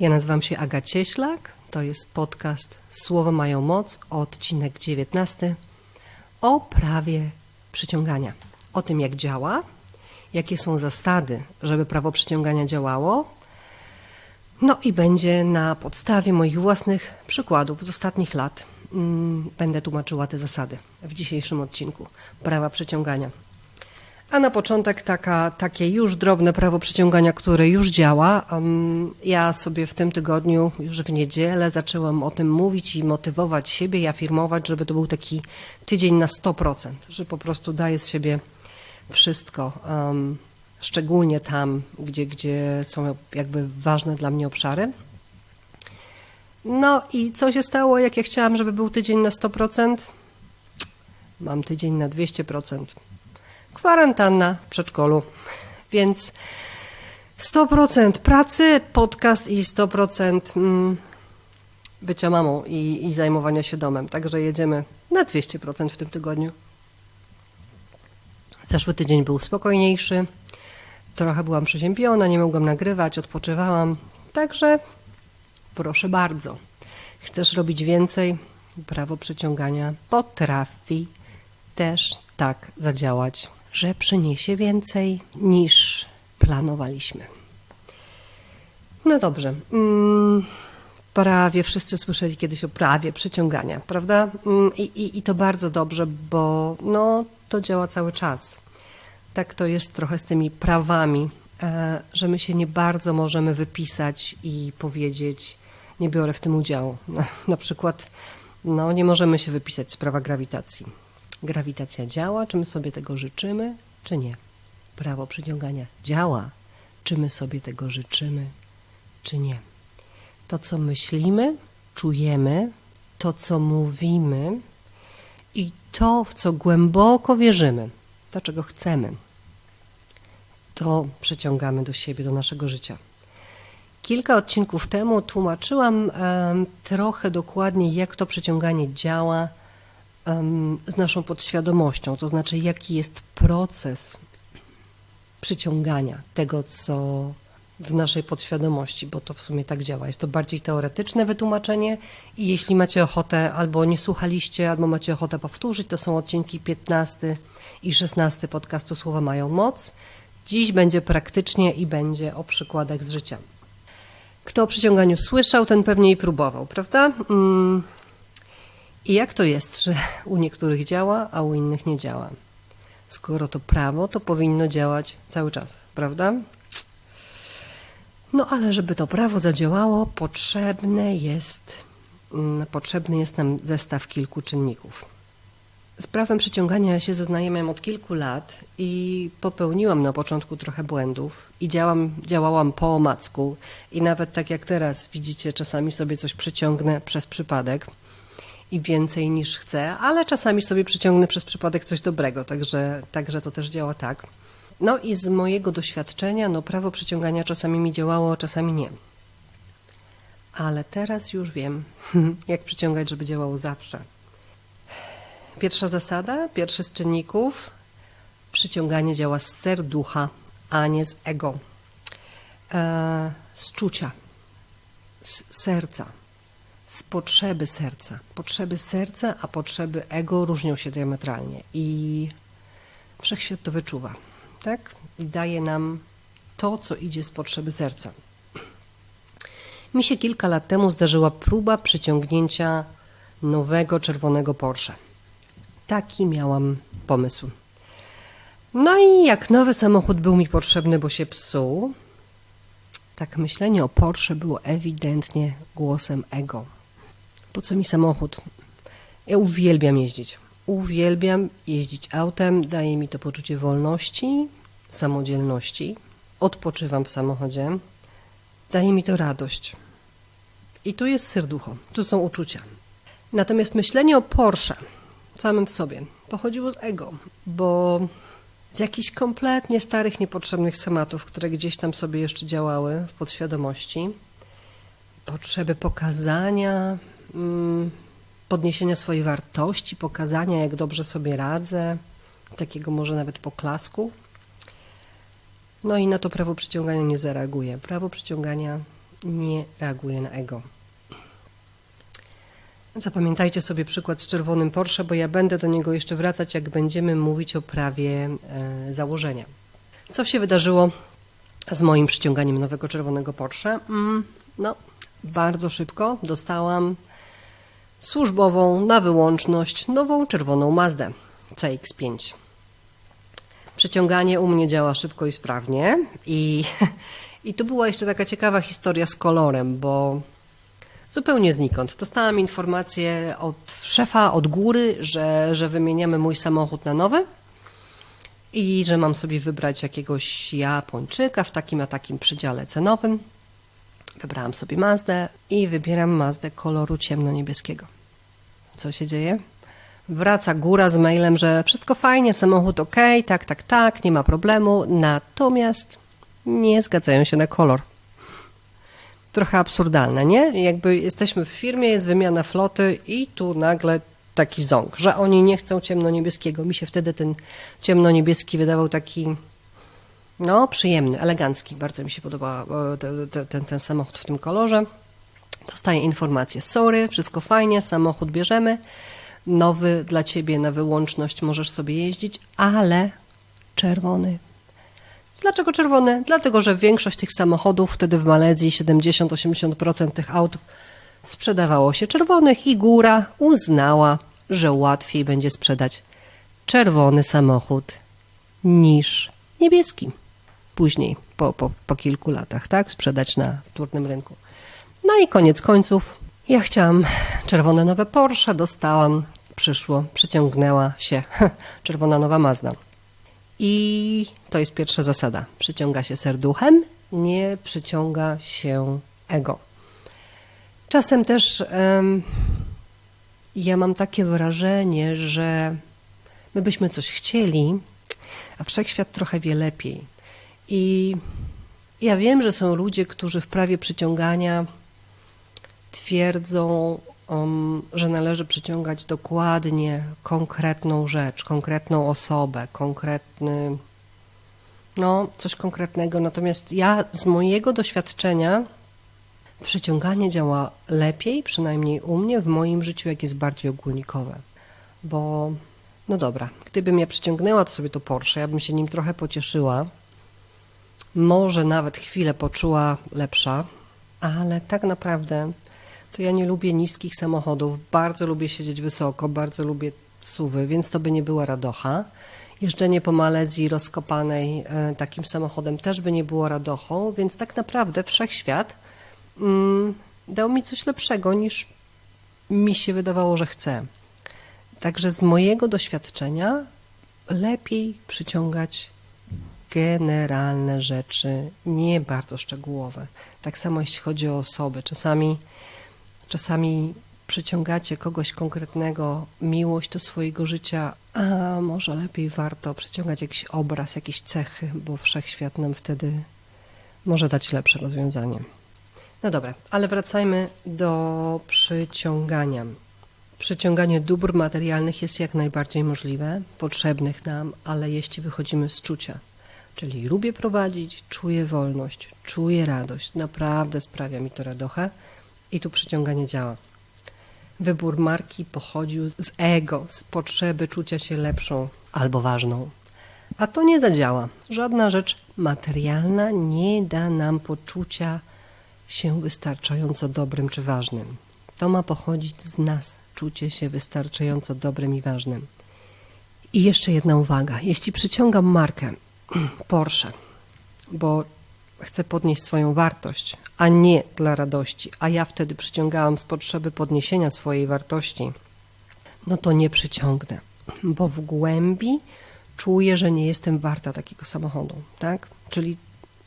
Ja nazywam się Aga Cieślak. To jest podcast Słowo mają moc, odcinek 19 o prawie przyciągania. O tym, jak działa, jakie są zasady, żeby prawo przyciągania działało. No i będzie na podstawie moich własnych przykładów z ostatnich lat. mm, Będę tłumaczyła te zasady w dzisiejszym odcinku prawa przyciągania. A na początek taka, takie już drobne prawo przyciągania, które już działa. Ja sobie w tym tygodniu, już w niedzielę, zaczęłam o tym mówić i motywować siebie i afirmować, żeby to był taki tydzień na 100%, że po prostu daję z siebie wszystko, szczególnie tam, gdzie, gdzie są jakby ważne dla mnie obszary. No i co się stało, jak ja chciałam, żeby był tydzień na 100%? Mam tydzień na 200% kwarantanna w przedszkolu. Więc 100% pracy, podcast i 100% mm, bycia mamą i, i zajmowania się domem. Także jedziemy na 200% w tym tygodniu. Zeszły tydzień był spokojniejszy. Trochę byłam przeziębiona, nie mogłam nagrywać, odpoczywałam. Także proszę bardzo. Chcesz robić więcej? Prawo przyciągania potrafi też tak zadziałać, że przyniesie więcej niż planowaliśmy. No dobrze. Mm, prawie wszyscy słyszeli kiedyś o prawie przyciągania, prawda? Mm, I, i, I to bardzo dobrze, bo no, to działa cały czas. Tak to jest trochę z tymi prawami, e, że my się nie bardzo możemy wypisać i powiedzieć, nie biorę w tym udziału. Na, na przykład, no, nie możemy się wypisać z prawa grawitacji. Grawitacja działa, czy my sobie tego życzymy, czy nie. Prawo przyciągania działa, czy my sobie tego życzymy, czy nie. To, co myślimy, czujemy, to, co mówimy i to, w co głęboko wierzymy, to, czego chcemy, to przyciągamy do siebie, do naszego życia. Kilka odcinków temu tłumaczyłam trochę dokładniej, jak to przyciąganie działa z naszą podświadomością, to znaczy, jaki jest proces przyciągania tego, co w naszej podświadomości, bo to w sumie tak działa. Jest to bardziej teoretyczne wytłumaczenie i jeśli macie ochotę, albo nie słuchaliście, albo macie ochotę powtórzyć, to są odcinki 15 i 16 podcastu Słowa mają moc. Dziś będzie praktycznie i będzie o przykładach z życia. Kto o przyciąganiu słyszał, ten pewnie i próbował, prawda? Mm. I jak to jest, że u niektórych działa, a u innych nie działa? Skoro to prawo, to powinno działać cały czas, prawda? No ale żeby to prawo zadziałało, potrzebne jest, mm, potrzebny jest nam zestaw kilku czynników. Z prawem przyciągania się zaznajamiam od kilku lat i popełniłam na początku trochę błędów i działam, działałam po omacku i nawet tak jak teraz widzicie, czasami sobie coś przyciągnę przez przypadek i więcej niż chcę, ale czasami sobie przyciągnę przez przypadek coś dobrego, także, także to też działa tak. No i z mojego doświadczenia, no prawo przyciągania czasami mi działało, czasami nie. Ale teraz już wiem, jak przyciągać, żeby działało zawsze. Pierwsza zasada, pierwszy z czynników, przyciąganie działa z serducha, a nie z ego. E, z czucia, z serca z potrzeby serca. Potrzeby serca, a potrzeby ego różnią się diametralnie i wszechświat to wyczuwa, tak? I daje nam to, co idzie z potrzeby serca. Mi się kilka lat temu zdarzyła próba przyciągnięcia nowego czerwonego Porsche. Taki miałam pomysł. No i jak nowy samochód był mi potrzebny, bo się psuł, tak myślenie o Porsche było ewidentnie głosem ego. Po co mi samochód? Ja uwielbiam jeździć. Uwielbiam jeździć autem, daje mi to poczucie wolności, samodzielności. Odpoczywam w samochodzie, daje mi to radość. I tu jest serducho, tu są uczucia. Natomiast myślenie o Porsche samym w sobie pochodziło z ego, bo z jakichś kompletnie starych, niepotrzebnych schematów, które gdzieś tam sobie jeszcze działały w podświadomości, potrzeby pokazania, podniesienia swojej wartości, pokazania, jak dobrze sobie radzę, takiego może nawet poklasku. No i na to prawo przyciągania nie zareaguje. Prawo przyciągania nie reaguje na ego. Zapamiętajcie sobie przykład z czerwonym Porsche, bo ja będę do niego jeszcze wracać, jak będziemy mówić o prawie e, założenia. Co się wydarzyło z moim przyciąganiem nowego czerwonego Porsche? Mm, no, bardzo szybko dostałam służbową na wyłączność nową czerwoną Mazdę CX-5. Przeciąganie u mnie działa szybko i sprawnie i, i tu była jeszcze taka ciekawa historia z kolorem, bo zupełnie znikąd dostałam informację od szefa, od góry, że, że wymieniamy mój samochód na nowy i że mam sobie wybrać jakiegoś Japończyka w takim a takim przedziale cenowym. Wybrałam sobie Mazdę i wybieram Mazdę koloru ciemno-niebieskiego. Co się dzieje? Wraca góra z mailem, że wszystko fajnie, samochód ok, tak, tak, tak, nie ma problemu, natomiast nie zgadzają się na kolor. Trochę absurdalne, nie? Jakby jesteśmy w firmie, jest wymiana floty i tu nagle taki ząg, że oni nie chcą ciemno-niebieskiego. Mi się wtedy ten ciemno-niebieski wydawał taki no, przyjemny, elegancki. Bardzo mi się podoba ten, ten samochód w tym kolorze. Dostaję informację, sorry, wszystko fajnie, samochód bierzemy, nowy dla ciebie na wyłączność możesz sobie jeździć, ale czerwony. Dlaczego czerwony? Dlatego, że większość tych samochodów wtedy w Malezji 70-80% tych aut sprzedawało się czerwonych i góra uznała, że łatwiej będzie sprzedać czerwony samochód niż niebieski. Później, po, po, po kilku latach, tak, sprzedać na wtórnym rynku. No i koniec końców, ja chciałam czerwone nowe Porsche, dostałam, przyszło, przyciągnęła się czerwona nowa Mazda. I to jest pierwsza zasada. Przyciąga się serduchem, nie przyciąga się ego. Czasem też ja mam takie wrażenie, że my byśmy coś chcieli, a wszechświat trochę wie lepiej. I ja wiem, że są ludzie, którzy w prawie przyciągania twierdzą, um, że należy przyciągać dokładnie konkretną rzecz, konkretną osobę, konkretny, no, coś konkretnego. Natomiast ja z mojego doświadczenia przyciąganie działa lepiej, przynajmniej u mnie, w moim życiu, jak jest bardziej ogólnikowe. Bo, no dobra, gdybym mnie przyciągnęła, to sobie to Porsche, ja bym się nim trochę pocieszyła. Może nawet chwilę poczuła lepsza, ale tak naprawdę to ja nie lubię niskich samochodów, bardzo lubię siedzieć wysoko, bardzo lubię suwy, więc to by nie była radocha. Jeżdżenie po Malezji rozkopanej e, takim samochodem też by nie było radochą, więc tak naprawdę wszechświat mm, dał mi coś lepszego niż mi się wydawało, że chcę. Także z mojego doświadczenia lepiej przyciągać generalne rzeczy, nie bardzo szczegółowe. Tak samo jeśli chodzi o osoby. Czasami Czasami przyciągacie kogoś konkretnego, miłość do swojego życia, a może lepiej warto przyciągać jakiś obraz, jakieś cechy, bo wszechświat nam wtedy może dać lepsze rozwiązanie. No dobra, ale wracajmy do przyciągania. Przyciąganie dóbr materialnych jest jak najbardziej możliwe, potrzebnych nam, ale jeśli wychodzimy z czucia, czyli lubię prowadzić, czuję wolność, czuję radość, naprawdę sprawia mi to radochę, i tu przyciąganie działa. Wybór marki pochodził z ego, z potrzeby czucia się lepszą albo ważną. A to nie zadziała. Żadna rzecz materialna nie da nam poczucia się wystarczająco dobrym czy ważnym. To ma pochodzić z nas, czucie się wystarczająco dobrym i ważnym. I jeszcze jedna uwaga. Jeśli przyciągam markę Porsche, bo chcę podnieść swoją wartość, a nie dla radości, a ja wtedy przyciągałam z potrzeby podniesienia swojej wartości, no to nie przyciągnę, bo w głębi czuję, że nie jestem warta takiego samochodu, tak? Czyli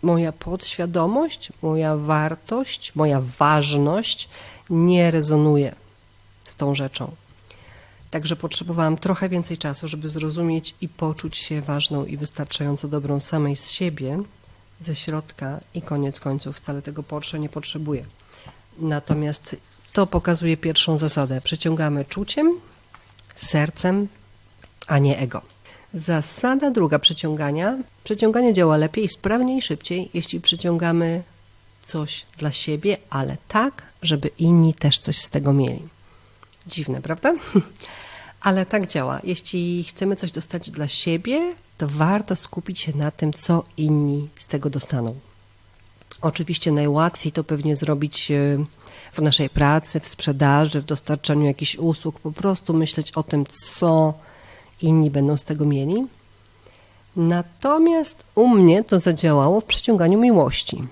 moja podświadomość, moja wartość, moja ważność nie rezonuje z tą rzeczą. Także potrzebowałam trochę więcej czasu, żeby zrozumieć i poczuć się ważną i wystarczająco dobrą samej z siebie, ze środka i koniec końców wcale tego Porsche nie potrzebuje. Natomiast to pokazuje pierwszą zasadę. Przyciągamy czuciem, sercem, a nie ego. Zasada druga przyciągania. Przyciąganie działa lepiej, sprawniej i szybciej, jeśli przyciągamy coś dla siebie, ale tak, żeby inni też coś z tego mieli. Dziwne, prawda? Ale tak działa. Jeśli chcemy coś dostać dla siebie, to warto skupić się na tym, co inni z tego dostaną. Oczywiście najłatwiej to pewnie zrobić e, w naszej pracy, w sprzedaży, w dostarczaniu jakichś usług, po prostu myśleć o tym, co inni będą z tego mieli. Natomiast u mnie to zadziałało w przyciąganiu miłości.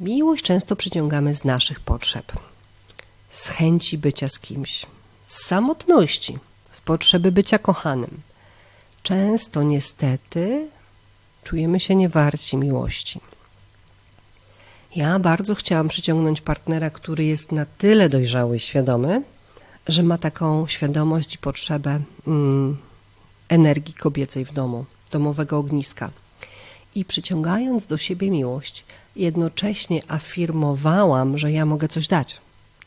Miłość często przyciągamy z naszych potrzeb, z chęci bycia z kimś, z samotności, z potrzeby bycia kochanym. Często niestety czujemy się niewarci miłości. Ja bardzo chciałam przyciągnąć partnera, który jest na tyle dojrzały i świadomy, że ma taką świadomość i potrzebę mm, energii kobiecej w domu, domowego ogniska. I przyciągając do siebie miłość, jednocześnie afirmowałam, że ja mogę coś dać.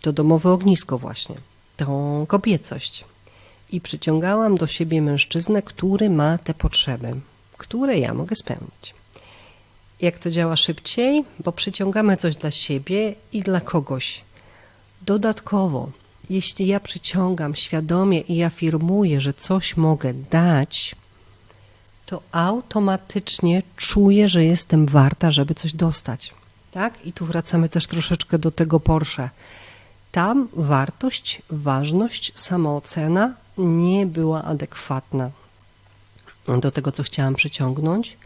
To domowe ognisko, właśnie, tą kobiecość. I przyciągałam do siebie mężczyznę, który ma te potrzeby, które ja mogę spełnić. Jak to działa szybciej? Bo przyciągamy coś dla siebie i dla kogoś. Dodatkowo, jeśli ja przyciągam świadomie i afirmuję, że coś mogę dać, to automatycznie czuję, że jestem warta, żeby coś dostać. Tak? I tu wracamy też troszeczkę do tego Porsche. Tam wartość, ważność, samoocena nie była adekwatna do tego, co chciałam przyciągnąć.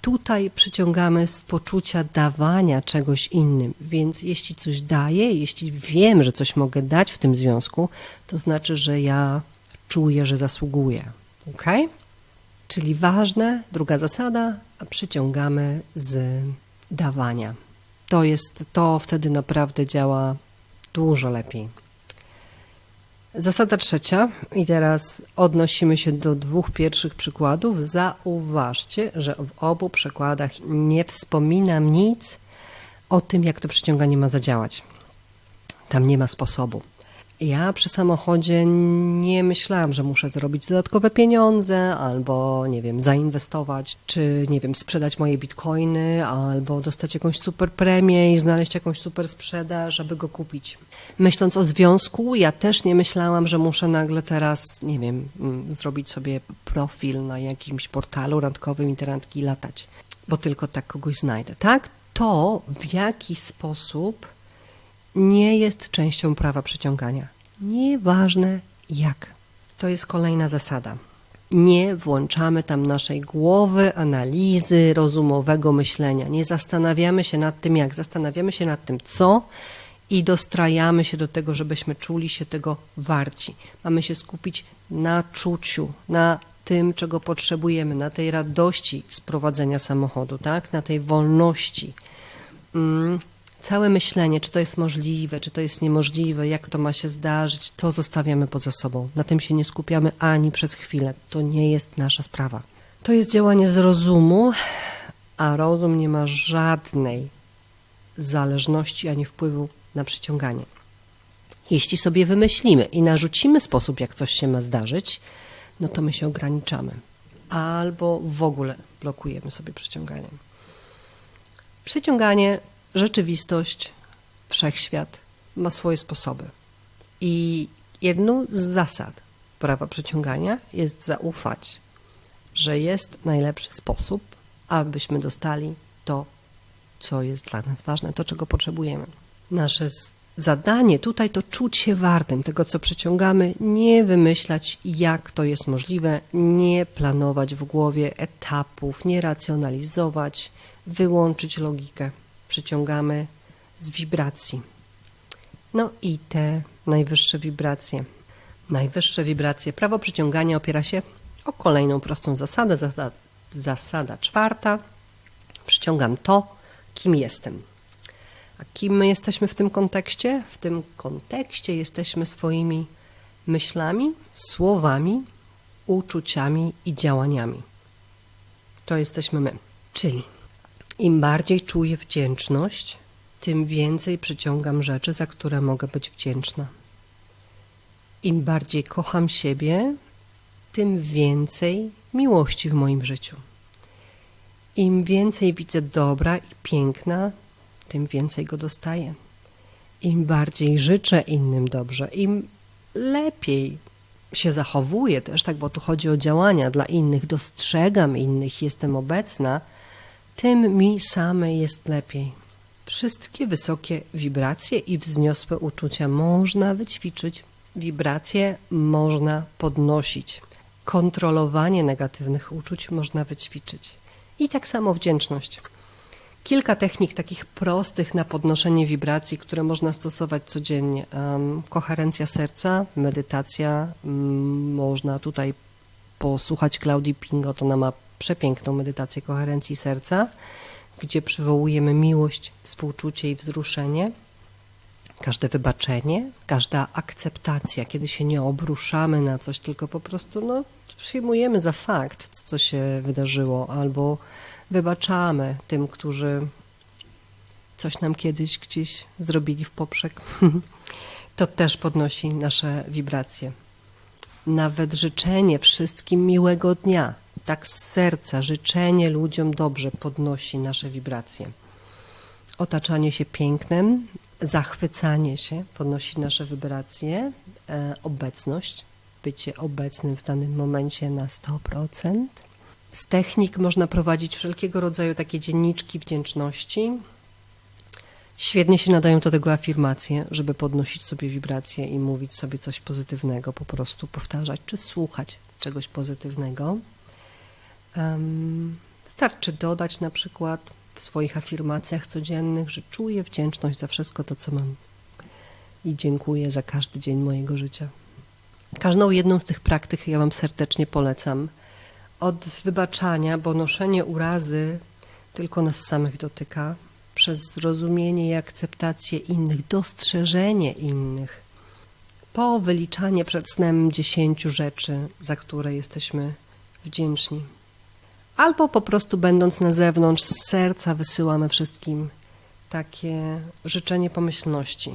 Tutaj przyciągamy z poczucia dawania czegoś innym, więc jeśli coś daję, jeśli wiem, że coś mogę dać w tym związku, to znaczy, że ja czuję, że zasługuję. Ok? Czyli ważne, druga zasada, przyciągamy z dawania. To jest, to wtedy naprawdę działa dużo lepiej. Zasada trzecia, i teraz odnosimy się do dwóch pierwszych przykładów. Zauważcie, że w obu przykładach nie wspominam nic o tym, jak to przyciąganie ma zadziałać. Tam nie ma sposobu. Ja przy samochodzie nie myślałam, że muszę zrobić dodatkowe pieniądze, albo nie wiem, zainwestować, czy nie wiem, sprzedać moje bitcoiny, albo dostać jakąś super premię i znaleźć jakąś super sprzedaż, żeby go kupić. Myśląc o związku, ja też nie myślałam, że muszę nagle teraz, nie wiem, mm, zrobić sobie profil na jakimś portalu randkowym i te randki latać, bo tylko tak kogoś znajdę, tak? To w jaki sposób nie jest częścią prawa przyciągania. Nieważne jak. To jest kolejna zasada. Nie włączamy tam naszej głowy, analizy, rozumowego myślenia. Nie zastanawiamy się nad tym, jak. Zastanawiamy się nad tym, co i dostrajamy się do tego, żebyśmy czuli się tego warci. Mamy się skupić na czuciu, na tym, czego potrzebujemy, na tej radości z prowadzenia samochodu, tak? na tej wolności. Mm całe myślenie, czy to jest możliwe, czy to jest niemożliwe, jak to ma się zdarzyć, to zostawiamy poza sobą. Na tym się nie skupiamy ani przez chwilę. To nie jest nasza sprawa. To jest działanie z rozumu, a rozum nie ma żadnej zależności ani wpływu na przyciąganie. Jeśli sobie wymyślimy i narzucimy sposób, jak coś się ma zdarzyć, no to my się ograniczamy. Albo w ogóle blokujemy sobie przyciąganie. Przyciąganie rzeczywistość, wszechświat ma swoje sposoby. I jedną z zasad prawa przyciągania jest zaufać, że jest najlepszy sposób, abyśmy dostali to, co jest dla nas ważne, to, czego potrzebujemy. Nasze zadanie tutaj to czuć się wartym tego, co przyciągamy, nie wymyślać, jak to jest możliwe, nie planować w głowie etapów, nie racjonalizować, wyłączyć logikę przyciągamy z wibracji. No i te najwyższe wibracje. Najwyższe wibracje. Prawo przyciągania opiera się o kolejną prostą zasadę. Zasada, zasada czwarta. Przyciągam to, kim jestem. A kim my jesteśmy w tym kontekście? W tym kontekście jesteśmy swoimi myślami, słowami, uczuciami i działaniami. To jesteśmy my. Czyli im bardziej czuję wdzięczność, tym więcej przyciągam rzeczy, za które mogę być wdzięczna. Im bardziej kocham siebie, tym więcej miłości w moim życiu. Im więcej widzę dobra i piękna, tym więcej go dostaję. Im bardziej życzę innym dobrze, im lepiej się zachowuję też, tak, bo tu chodzi o działania dla innych, dostrzegam innych, jestem obecna, tym mi samej jest lepiej. Wszystkie wysokie wibracje i wzniosłe uczucia można wyćwiczyć, wibracje można podnosić, kontrolowanie negatywnych uczuć można wyćwiczyć. I tak samo wdzięczność. Kilka technik takich prostych na podnoszenie wibracji, które można stosować codziennie. Koherencja serca, medytacja. Um, można tutaj posłuchać Klaudii Pingot, ona ma przepiękną medytację koherencji serca, gdzie przywołujemy miłość, współczucie i wzruszenie. Każde wybaczenie, każda akceptacja, kiedy się nie obruszamy na coś, tylko po prostu no, przyjmujemy za fakt, co się wydarzyło, albo wybaczamy tym, którzy coś nam kiedyś gdzieś zrobili w poprzek. To też podnosi nasze wibracje. Nawet życzenie wszystkim miłego dnia, tak z serca, życzenie ludziom dobrze podnosi nasze wibracje. Otaczanie się pięknem, zachwycanie się podnosi nasze wibracje, e, obecność, bycie obecnym w danym momencie na 100%. Z technik można prowadzić wszelkiego rodzaju takie dzienniczki wdzięczności. Świetnie się nadają do tego afirmacje, żeby podnosić sobie wibracje i mówić sobie coś pozytywnego, po prostu powtarzać czy słuchać czegoś pozytywnego. Wystarczy dodać na przykład w swoich afirmacjach codziennych, że czuję wdzięczność za wszystko to, co mam i dziękuję za każdy dzień mojego życia. Każdą jedną z tych praktyk ja Wam serdecznie polecam od wybaczania, bo noszenie urazy tylko nas samych dotyka, przez zrozumienie i akceptację innych, dostrzeżenie innych, po wyliczanie przed snem dziesięciu rzeczy, za które jesteśmy wdzięczni. Albo po prostu będąc na zewnątrz, z serca wysyłamy wszystkim takie życzenie pomyślności.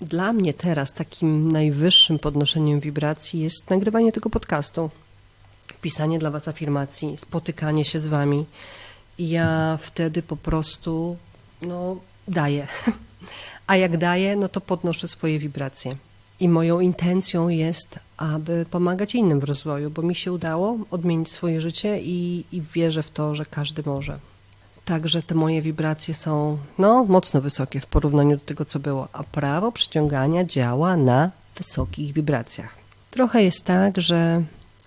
Dla mnie teraz takim najwyższym podnoszeniem wibracji jest nagrywanie tego podcastu pisanie dla Was afirmacji, spotykanie się z Wami. I ja wtedy po prostu no, daję. A jak daję, no to podnoszę swoje wibracje. I moją intencją jest, aby pomagać innym w rozwoju, bo mi się udało odmienić swoje życie i, i wierzę w to, że każdy może. Także te moje wibracje są no, mocno wysokie w porównaniu do tego, co było. A prawo przyciągania działa na wysokich wibracjach. Trochę jest tak, że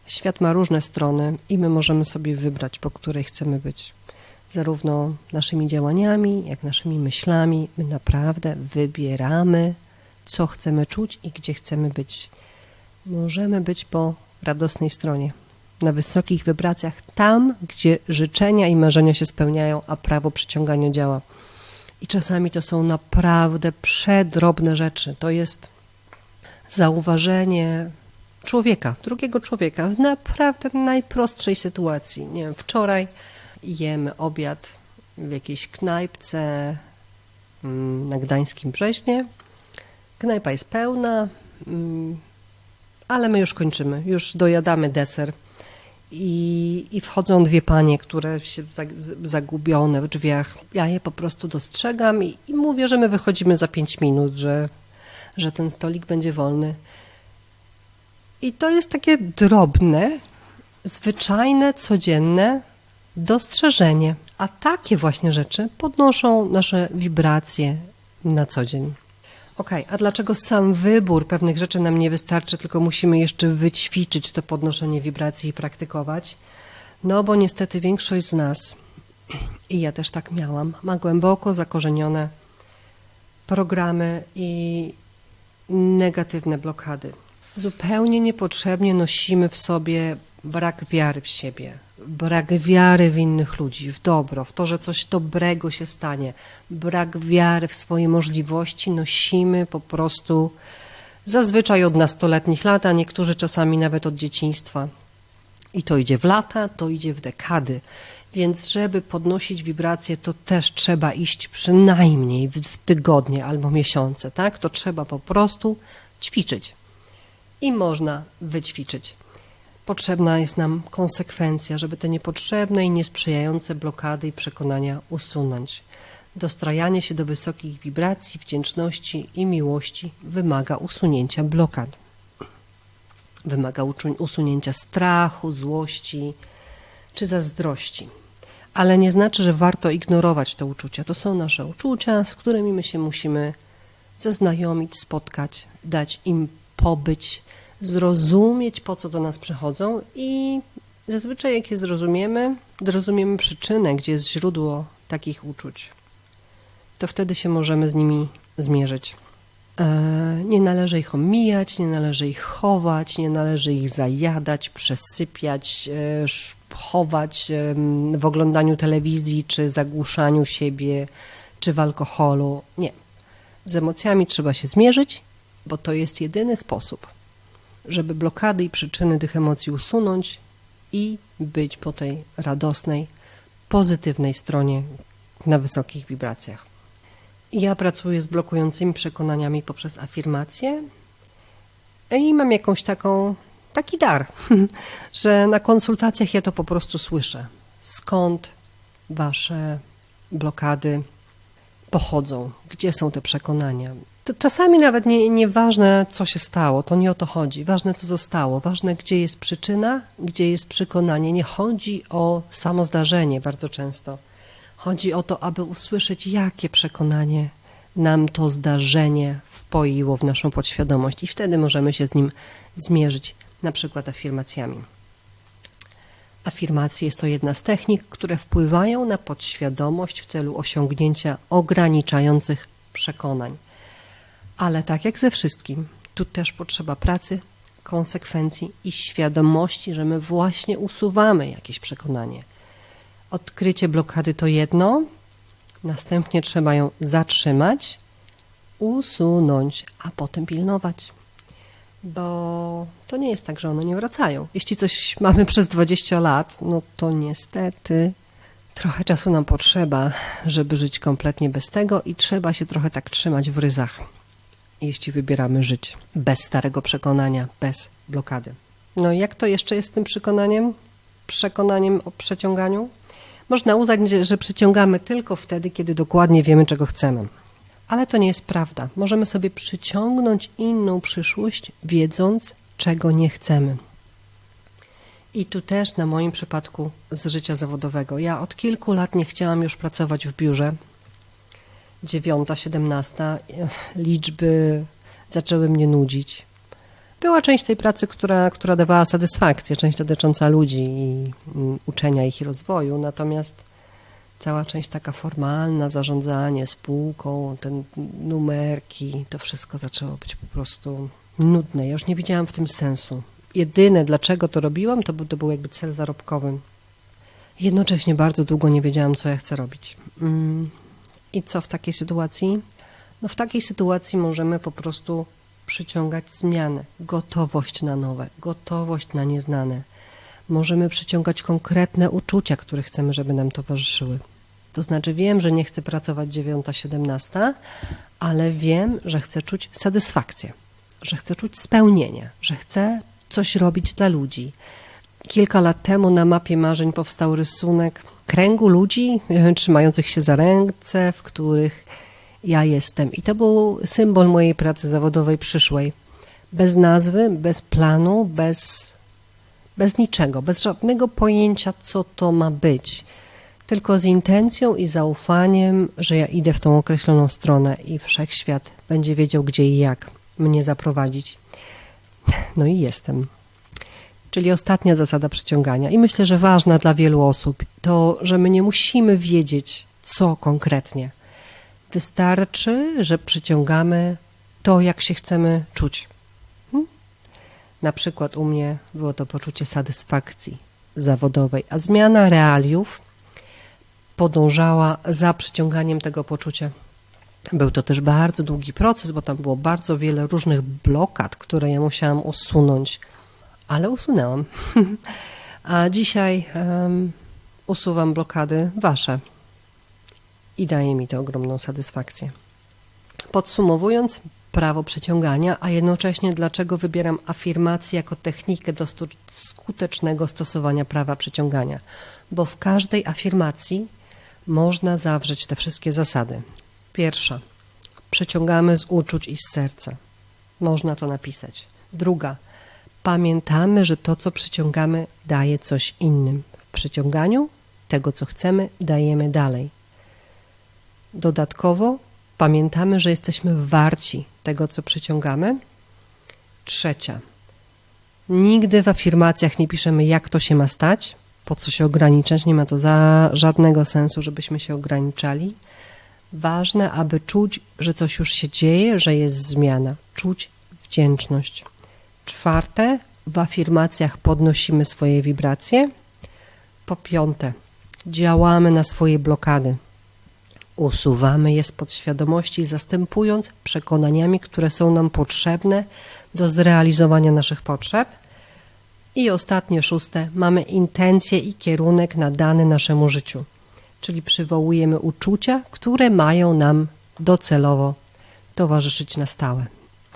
Świat ma różne strony i my możemy sobie wybrać, po której chcemy być. Zarówno naszymi działaniami, jak naszymi myślami, my naprawdę wybieramy, co chcemy czuć i gdzie chcemy być. Możemy być po radosnej stronie, na wysokich wibracjach, tam, gdzie życzenia i marzenia się spełniają, a prawo przyciągania działa. I czasami to są naprawdę przedrobne rzeczy. To jest zauważenie człowieka, drugiego człowieka w naprawdę najprostszej sytuacji. Nie wiem, wczoraj jemy obiad w jakiejś knajpce mm, na Gdańskim Brzeźnie. Knajpa jest pełna, mm, ale my już kończymy, już dojadamy deser. I, I wchodzą dwie panie, które się zagubione w drzwiach. Ja je po prostu dostrzegam i, i mówię, że my wychodzimy za pięć minut, że, że ten stolik będzie wolny. I to jest takie drobne, zwyczajne, codzienne dostrzeżenie. A takie właśnie rzeczy podnoszą nasze wibracje na co dzień. Ok, a dlaczego sam wybór pewnych rzeczy nam nie wystarczy, tylko musimy jeszcze wyćwiczyć to podnoszenie wibracji i praktykować? No bo niestety większość z nas, i ja też tak miałam, ma głęboko zakorzenione programy i negatywne blokady zupełnie niepotrzebnie nosimy w sobie brak wiary w siebie, brak wiary w innych ludzi, w dobro, w to, że coś dobrego się stanie, brak wiary w swoje możliwości nosimy po prostu zazwyczaj od nastoletnich lat, a niektórzy czasami nawet od dzieciństwa. I to idzie w lata, to idzie w dekady. Więc, żeby podnosić wibracje, to też trzeba iść przynajmniej w, tygodnie albo miesiące, tak? To trzeba po prostu ćwiczyć i można wyćwiczyć. Potrzebna jest nam konsekwencja, żeby te niepotrzebne i niesprzyjające blokady i przekonania usunąć. Dostrajanie się do wysokich wibracji, wdzięczności i miłości wymaga usunięcia blokad. Wymaga usunięcia strachu, złości czy zazdrości. Ale nie znaczy, że warto ignorować te uczucia. To są nasze uczucia, z którymi my się musimy zaznajomić, spotkać, dać im pobyć, zrozumieć, po co do nas przychodzą i zazwyczaj jak je zrozumiemy, zrozumiemy przyczynę, gdzie jest źródło takich uczuć, to wtedy się możemy z nimi zmierzyć. E, Nie należy ich omijać, nie należy ich chować, nie należy ich zajadać, przesypiać, e, chować em, w oglądaniu telewizji, czy zagłuszaniu siebie, czy w alkoholu. Nie. Z emocjami trzeba się zmierzyć, bo to jest jedyny sposób, żeby blokady i przyczyny tych emocji usunąć i być po tej radosnej, pozytywnej stronie na wysokich wibracjach. Ja pracuję z blokującymi przekonaniami poprzez afirmacje i mam jakąś taką, taki dar, że na konsultacjach ja to po prostu słyszę. Skąd wasze blokady pochodzą, gdzie są te przekonania. To czasami nawet nie, nieważne, co się stało, to nie o to chodzi. Ważne, co zostało, ważne, gdzie jest przyczyna, gdzie jest przekonanie. Nie chodzi o samo zdarzenie bardzo często. Chodzi o to, aby usłyszeć, jakie przekonanie nam to zdarzenie wpoiło w naszą podświadomość, i wtedy możemy się z nim zmierzyć, na przykład afirmacjami. Afirmacje jest to jedna z technik, które wpływają na podświadomość w celu osiągnięcia ograniczających przekonań. Ale tak jak ze wszystkim, tu też potrzeba pracy, konsekwencji i świadomości, że my właśnie usuwamy jakieś przekonanie. Odkrycie blokady to jedno, następnie trzeba ją zatrzymać, usunąć, a potem pilnować bo to nie jest tak, że one nie wracają. Jeśli coś mamy przez 20 lat, no to niestety trochę czasu nam potrzeba, żeby żyć kompletnie bez tego i trzeba się trochę tak trzymać w ryzach, jeśli wybieramy żyć bez starego przekonania, bez blokady. No i jak to jeszcze jest z tym przekonaniem? Przekonaniem o przeciąganiu? Można uznać, że- przyciągamy tylko wtedy, kiedy dokładnie wiemy, czego chcemy. Ale to nie jest prawda. Możemy sobie przyciągnąć inną przyszłość, wiedząc, czego nie chcemy. I tu też na moim przypadku z życia zawodowego. Ja od kilku lat nie chciałam już pracować w biurze. Dziewiąta, siedemnasta, liczby zaczęły mnie nudzić. Była część tej pracy, która, która dawała satysfakcję, część dotycząca ludzi i mm, uczenia ich i rozwoju, natomiast cała część taka formalna, zarządzanie spółką, te numerki, to wszystko zaczęło być po prostu nudne. Ja już nie widziałam w tym sensu. Jedyne, dlaczego to robiłam, to to był jakby cel zarobkowy. Jednocześnie bardzo długo nie wiedziałam, co ja chcę robić. I co w takiej sytuacji? No w takiej sytuacji możemy po prostu przyciągać zmiany, gotowość na nowe, gotowość na nieznane. Możemy przyciągać konkretne uczucia, które chcemy, żeby nam towarzyszyły. To znaczy, wiem, że nie chcę pracować 9-17, ale wiem, że chcę czuć satysfakcję, że chcę czuć spełnienie, że chcę coś robić dla ludzi. Kilka lat temu na mapie marzeń powstał rysunek kręgu ludzi e, trzymających się za ręce, w których ja jestem. I to był symbol mojej pracy zawodowej przyszłej. Bez nazwy, bez planu, bez, bez niczego, bez żadnego pojęcia, co to ma być. Tylko z intencją i zaufaniem, że ja idę w tą określoną stronę i wszechświat będzie wiedział, gdzie i jak mnie zaprowadzić. No i jestem. Czyli ostatnia zasada przyciągania, i myślę, że ważna dla wielu osób, to, że my nie musimy wiedzieć, co konkretnie. Wystarczy, że przyciągamy to, jak się chcemy czuć. Hmm? Na przykład u mnie było to poczucie satysfakcji zawodowej, a zmiana realiów podążała za przyciąganiem tego poczucia. Był to też bardzo długi proces, bo tam było bardzo wiele różnych blokad, które ja musiałam usunąć, ale usunęłam. A dzisiaj em, usuwam blokady wasze i daje mi to ogromną satysfakcję. Podsumowując, prawo przeciągania, a jednocześnie dlaczego wybieram afirmację jako technikę do skutecznego stosowania prawa przyciągania? Bo w każdej afirmacji można zawrzeć te wszystkie zasady. Pierwsza. Przeciągamy z uczuć i z serca. Można to napisać. Druga. Pamiętamy, że to, co przyciągamy, daje coś innym. W przyciąganiu tego, co chcemy, dajemy dalej. Dodatkowo pamiętamy, że jesteśmy warci tego, co przyciągamy. Trzecia. Nigdy w afirmacjach nie piszemy, jak to się ma stać, po co się ograniczać. Nie ma to za żadnego sensu, żebyśmy się ograniczali. Ważne, aby czuć, że coś już się dzieje, że jest zmiana. Czuć wdzięczność. Czwarte, w afirmacjach podnosimy swoje wibracje. Po piąte, działamy na swoje blokady. Usuwamy je z podświadomości, zastępując przekonaniami, które są nam potrzebne do zrealizowania naszych potrzeb. I ostatnie, szóste, mamy intencje i kierunek nadany naszemu życiu, czyli przywołujemy uczucia, które mają nam docelowo towarzyszyć na stałe.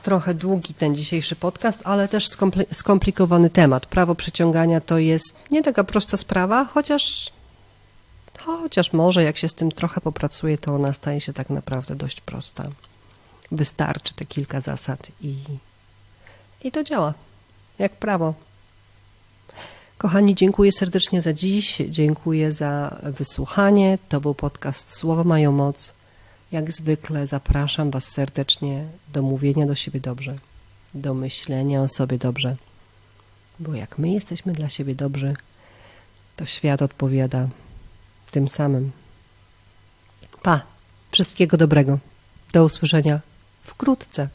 Trochę długi ten dzisiejszy podcast, ale też skompli- skomplikowany temat. Prawo przyciągania to jest nie taka prosta sprawa, chociaż Chociaż może jak się z tym trochę popracuje, to ona staje się tak naprawdę dość prosta. Wystarczy te kilka zasad i, i to działa. Jak prawo. Kochani, dziękuję serdecznie za dziś. Dziękuję za wysłuchanie. To był podcast Słowa mają moc. Jak zwykle zapraszam Was serdecznie do mówienia do siebie dobrze, do myślenia o sobie dobrze. Bo jak my jesteśmy dla siebie dobrzy, to świat odpowiada tym samym. Pa, wszystkiego dobrego. Do usłyszenia wkrótce.